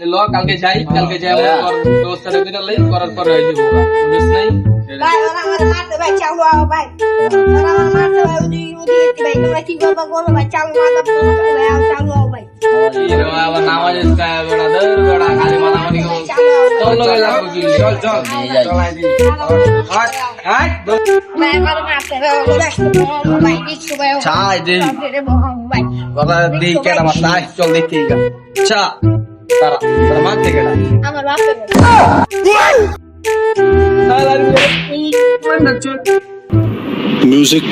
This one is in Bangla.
ল কালকে যাই কালকে যাই আমরা ব্যবস্থাটা করে লই করার পরে হয়ে যাব বুঝছ নাই? ভাই ওরা আমার মারতে ভাই চালু আও ভাই। ওরা আমার মারতে ভাই উদি উদি ভাই তোমরা কি করবা করো ভাই চালু মারতে ভাই। আও চালু আও ভাই এর আবার নামাজ ইসকা বেড়া দর বেড়া খালি মারামারি করো তোর লগে লাগবো কি চল চল চলাই দি হাট হাট ভাই আমার মারতে ভাই ভাই কিছু ভাই ছাই দেই কথা দেই কেডা মারতা চল দেখি চা। তারা তারা মারতে কেডা আমার বাপে Music.